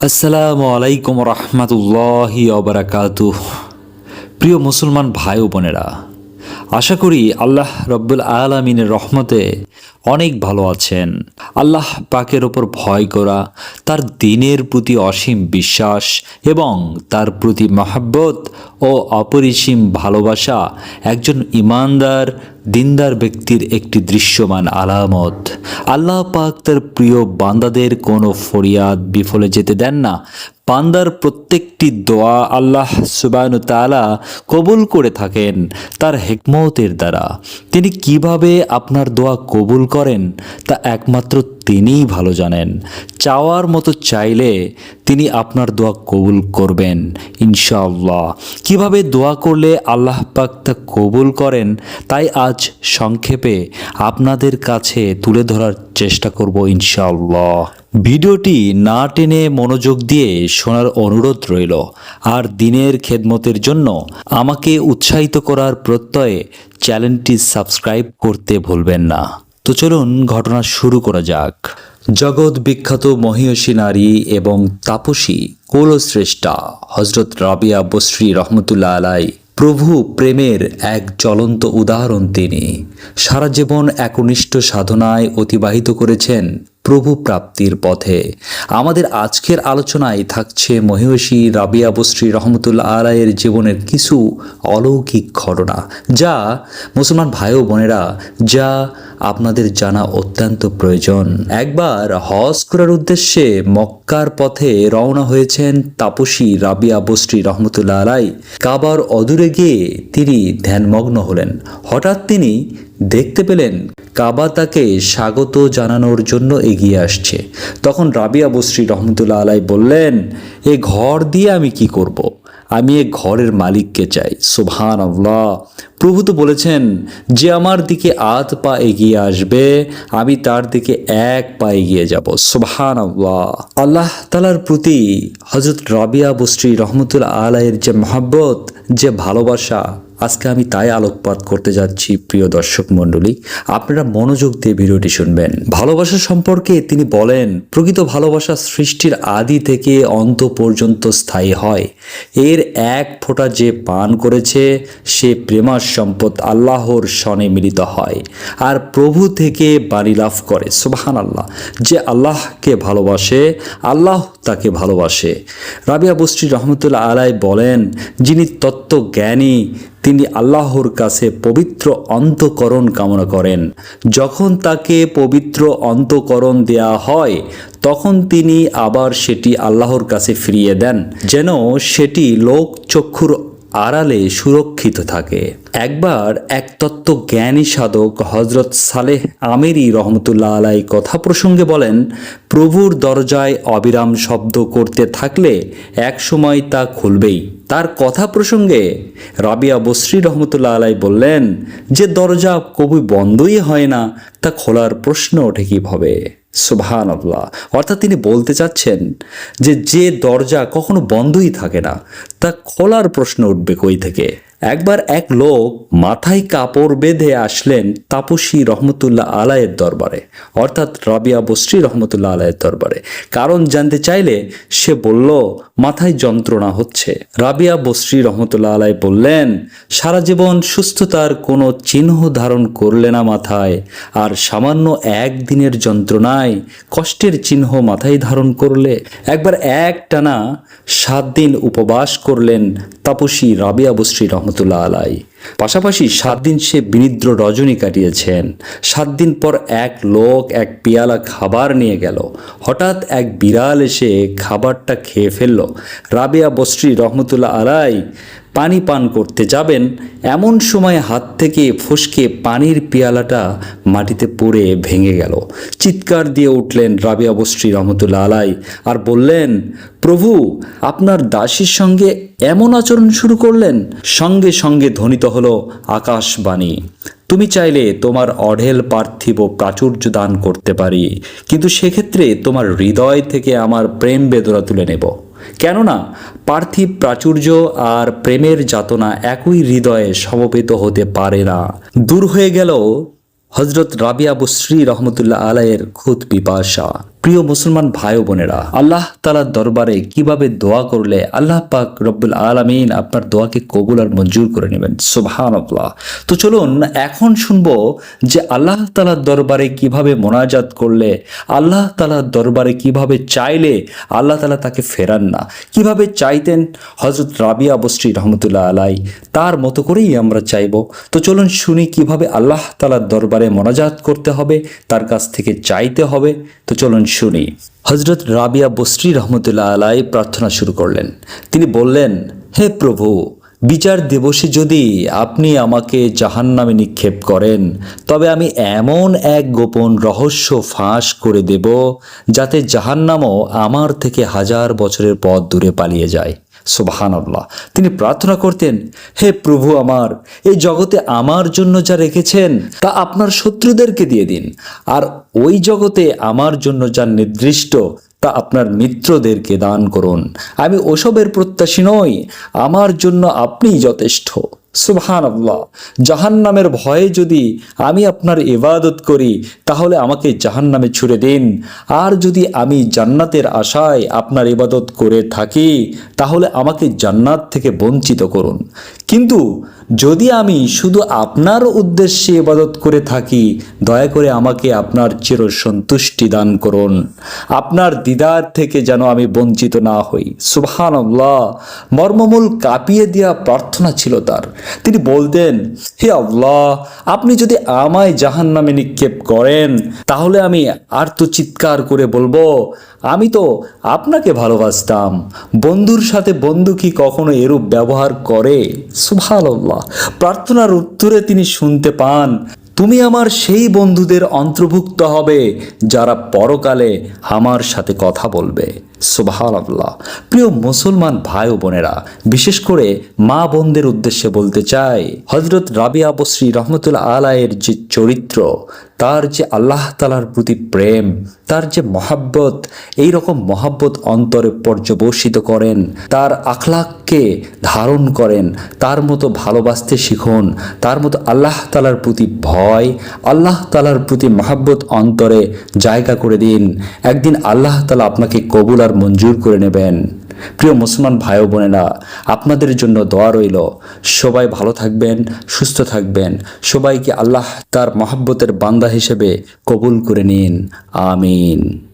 আসসালামু আলাইকুম রহমতুল্লাহি অবরাকাতু প্রিয় মুসলমান ভাই বোনেরা আশা করি আল্লাহ রব্বুল আলমিনের রহমতে অনেক ভালো আছেন। আল্লাহ পাকের ওপর ভয় করা, তার দিনের প্রতি অসীম বিশ্বাস এবং তার প্রতি মহাব্বত ও অপরিসীম ভালোবাসা একজন ইমানদার, দিনদার ব্যক্তির একটি দৃশ্যমান আলামত। আল্লাহ পাক তার প্রিয় বান্দাদের কোনো ফরিয়াদ, বিফলে যেতে দেন না। বান্দার প্রত্যেকটি দোয়া আল্লাহ সুবায়ন তালা কবুল করে থাকেন তার হেকমতের দ্বারা। তিনি কীভাবে আপনার দোয়া কবুল করেন, তা একমাত্র তিনিই ভালো জানেন। চাওয়ার মতো চাইলে তিনি আপনার দোয়া কবুল করবেন, ইনশাআল্লাহ। কীভাবে দোয়া করলে আল্লাহ পাক তা কবুল করেন, তাই আজ সংক্ষেপে আপনাদের কাছে তুলে ধরার চেষ্টা করব, ইনশাআল্লাহ। ভিডিওটি না টেনে মনোযোগ দিয়ে শোনার অনুরোধ রইল, আর দিনের খেদমতের জন্য আমাকে উৎসাহিত করার প্রত্যয়ে চ্যানেলটি সাবস্ক্রাইব করতে ভুলবেন না। তো চলুন ঘটনা শুরু করা যাক। জগৎ বিখ্যাত মহিয়সী নারী এবং তাপসী কুলশ্রেষ্ঠা হজরত রাবিয়া বশ্রী রহমতুল্লাহ আলাই প্রভু প্রেমের এক জ্বলন্ত উদাহরণ তিনি। সারা জীবন একনিষ্ঠ সাধনায় অতিবাহিত করেছেন প্রভু প্রাপ্তির পথে। আমাদের আজকের আলোচনায় থাকছে মহিষী রাবিয়া বশ্রী রহমতুল্লাহ আলাইয়ের জীবনের কিছু অলৌকিক ঘটনা, যা মুসলমান ভাই ও বোনেরা, যা আপনাদের জানা অত্যন্ত প্রয়োজন। একবার হজ করার উদ্দেশ্যে মক্কার পথে রওনা হয়েছেন তাপসী রাবিয়া বশ্রী রহমতুল্লাহ আলাই। কাবার অদূরে গিয়ে তিনি ধ্যানমগ্ন হলেন। হঠাৎ তিনি দেখতে পেলেন কাবা তাকে স্বাগত জানানোর জন্য এগিয়ে আসছে। তখন রাবিয়া বশ্রী রহমতুল্লাহ আলাই বললেন, এ ঘর দিয়ে আমি কি করব। আমি এ ঘরের মালিককে চাই। সুবহান আল্লাহ প্রভু তো বলেছেন, যে আমার দিকে আধ পা এগিয়ে আসবে, আমি তার দিকে এক পা এগিয়ে যাব। সুবহান আল্লাহ আল্লাহ তালার প্রতি হজরত রাবিয়া বশ্রী রহমতুল্লাহ আলাইয়ের যে মহাব্বত, যে ভালোবাসা আজকে আমি তাই আলোকপাত করতে যাচ্ছি, প্রিয় দর্শক মণ্ডলী। আপনারা মনোযোগ দিয়ে ভিডিওটি শুনবেন। ভালোবাসা সম্পর্কে তিনি বলেন, প্রকৃত ভালোবাসা সৃষ্টির আদি থেকে অন্ত পর্যন্ত স্থায়ী হয়। এর এক ফোঁটা যে পান করেছে, সে প্রেমার সম্পদ আল্লাহর সনে মিলিত হয়। আর প্রভু থেকে বাণী লাভ করে সুবাহান আল্লাহ যে আল্লাহকে ভালোবাসে, আল্লাহ তাকে ভালোবাসে। রাবিয়া বস্ত্রী রহমতুল্লাহ আলাই বলেন, যিনি তত্ত্ব জ্ঞানী তিনি আল্লাহর কাছে পবিত্র অন্তকরণ কামনা করেন। যখন তাকে পবিত্র অন্তকরণ দেয়া হয়, তখন তিনি আবার সেটি আল্লাহর কাছে ফিরিয়ে দেন, যেন সেটি লোক চক্ষুর আড়ালে সুরক্ষিত থাকে। একবার এক তত্ত্ব জ্ঞানী সাধক হজরত সালেহ আমেরি রহমতুল্লাহ আলাই কথা প্রসঙ্গে বলেন, প্রভুর দরজায় অবিরাম শব্দ করতে থাকলে এক সময় তা খুলবেই। তার কথা প্রসঙ্গে রাবিয়া বশ্রী রহমতুল্লাহ আলাই বললেন যে দরজা কবি বন্ধই হয় না, তা খোলার প্রশ্ন ওঠে কীভাবে? সুবহান আল্লাহ অর্থাৎ তিনি বলতে চাচ্ছেন যে যে দরজা কখনো বন্ধই থাকে না, তা খোলার প্রশ্ন উঠবে কই থেকে? একবার এক লোক মাথায় কাপড় বেঁধে আসলেন তাপসী রহমতুল্লাহ আলায়ের দরবারে, অর্থাৎ রাবিয়া বশ্রী রহমতুল্লাহ আলায়ের দরবারে। কারণ জানতে চাইলে সে বলল, মাথায় যন্ত্রণা হচ্ছে। রাবিয়া বশ্রী রহমতুল্লাহ আলাই বললেন, সারা জীবন সুস্থতার কোনো চিহ্ন ধারণ করলে না মাথায়, আর সামান্য একদিনের যন্ত্রণায় কষ্টের চিহ্ন মাথায় ধারণ করলে। একবার এক টানা সাত দিন উপবাস করলেন তাপসী রাবিয়া বশ্রী রহমতুল্লাহ আলাই। পাশাপাশি সাত দিন সে বিনিদ্র রজনী কাটিয়েছেন। সাত দিন পর এক লোক এক পেয়ালা খাবার নিয়ে গেল। হঠাৎ এক বিড়াল এসে খাবারটা খেয়ে ফেলল। রাবিয়া বশ্রী রহমতুল্লাহ আলাই পানি পান করতে যাবেন, এমন সময় হাত থেকে ফসকে পানির পেয়ালাটা মাটিতে পড়ে ভেঙে গেল। চিৎকার দিয়ে উঠলেন রাবিয়া বশ্রী রহমতুল্লাহ আলাই আর বললেন, প্রভু, আপনার দাসীর সঙ্গে এমন আচরণ শুরু করলেন? সঙ্গে সঙ্গে ধ্বনিত হলো, আকাশবাণী, তুমি চাইলে তোমার অঢেল পার্থিব প্রাচুর্য দান করতে পারি, কিন্তু সেক্ষেত্রে তোমার হৃদয় থেকে আমার প্রেম বেদনা তুলে নেব। কেননা পার্থিব প্রাচুর্য আর প্রেমের যাতনা একই হৃদয়ে সমবেত হতে পারে না। দূর হয়ে গেল হজরত রাবিয়া শ্রী রহমতুল্লাহ আলাইয়ের খুদ পিপাসা প্রিয় মুসলমান ভাই বোনেরা, আল্লাহ তালার দরবারে কীভাবে দোয়া করলে আল্লাহ পাক রব্বুল আলমিন আপনার দোয়াকে কবুল আর মঞ্জুর করে নেবেন? সুবহান তো চলুন এখন শুনব যে আল্লাহ তালার দরবারে কীভাবে মোনাজাত করলে, আল্লাহ তালার দরবারে কীভাবে চাইলে আল্লাহ তালা তাকে ফেরান না? কীভাবে চাইতেন? হজরত রাবিয়া বস্রী রহমতুল্লাহ আলাই তার মতো করেই আমরা চাইব। তো চলুন শুনি কীভাবে আল্লাহ তালার দরবারে মোনাজাত করতে হবে, তার কাছ থেকে চাইতে হবে। তো চলুন শুনি। হজরত রাবিয়া বস্রী রহমতুল্লাহ আলাই প্রার্থনা শুরু করলেন। তিনি বললেন, হে প্রভু, বিচার দিবসে যদি আপনি আমাকে জাহান নামে নিক্ষেপ করেন, তবে আমি এমন এক গোপন রহস্য ফাঁস করে দেব, যাতে জাহান্নামও আমার থেকে হাজার বছরের পথ দূরে পালিয়ে যায়। সুবহানাল্লাহ। তিনি প্রার্থনা করতেন, হে প্রভু আমার, এই জগতে আমার জন্য যা রেখেছেন, তা আপনার শত্রুদেরকে দিয়ে দিন। আর ওই জগতে আমার জন্য যা নির্দিষ্ট, তা আপনার মিত্রদেরকে দান করুন। আমি ওসবের প্রত্যাশী নই, আমার জন্য আপনিই যথেষ্ট। সুবহান আল্লাহ জাহান নামের ভয়ে যদি আমি আপনার ইবাদত করি, তাহলে আমাকে জাহান নামে ছুড়ে দিন। আর যদি আমি জান্নাতের আশায় আপনার ইবাদত করে থাকি, তাহলে আমাকে জান্নাত থেকে বঞ্চিত করুন। কিন্তু যদি আমি শুধু আপনার উদ্দেশ্যে ইবাদত করে থাকি, দয়া করে আমাকে আপনার চির সন্তুষ্টি দান করুন। আপনার দিদার থেকে যেন আমি বঞ্চিত না হই। সুবহান আল্লাহ মর্মমূল কাঁপিয়ে দেওয়া প্রার্থনা ছিল তার। তিনি বলতেন, হে আল্লাহ, আপনি যদি আমায় জাহান নামে নিক্ষেপ করেন, তাহলে আমি আর তো চিৎকার করে বলব আমি তো আপনাকে ভালোবাসতাম। বন্ধুর সাথে বন্ধু কি কখনো এরূপ ব্যবহার করে? সুভাল্লাহ প্রার্থনার উত্তরে তিনি শুনতে পান, তুমি আমার সেই বন্ধুদের অন্তর্ভুক্ত হবে যারা পরকালে আমার সাথে কথা বলবে। সুবাহাল আল্লাহ প্রিয় মুসলমান ভাই ও বোনেরা, বিশেষ করে মা বোনদের উদ্দেশ্যে বলতে চাই হজরত রাবিয়া বশ্রী রহমতুল্লাহ আলায়ের যে চরিত্র, তার যে আল্লাহ তালার প্রতি প্রেম, তার যে মহাব্বত এই রকম মহাব্বত অন্তরে পর্যবসিত করেন, তার আখলাককে ধারণ করেন, তার মতো ভালোবাসতে শিখুন, তার মতো আল্লাহ তালার প্রতি ভয়, আল্লাহ তালার প্রতি মহাব্বত অন্তরে জায়গা করে দিন। একদিন আল্লাহ তালা আপনাকে কবুল আর মঞ্জুর করে নেবেন। প্রিয় মুসলমান ভাই বোনেরা, আপনাদের জন্য দোয়া রইল। সবাই ভালো থাকবেন, সুস্থ থাকবেন। সবাইকে আল্লাহ তার মহাব্বতের বান্দা হিসেবে কবুল করে নিন। আমিন।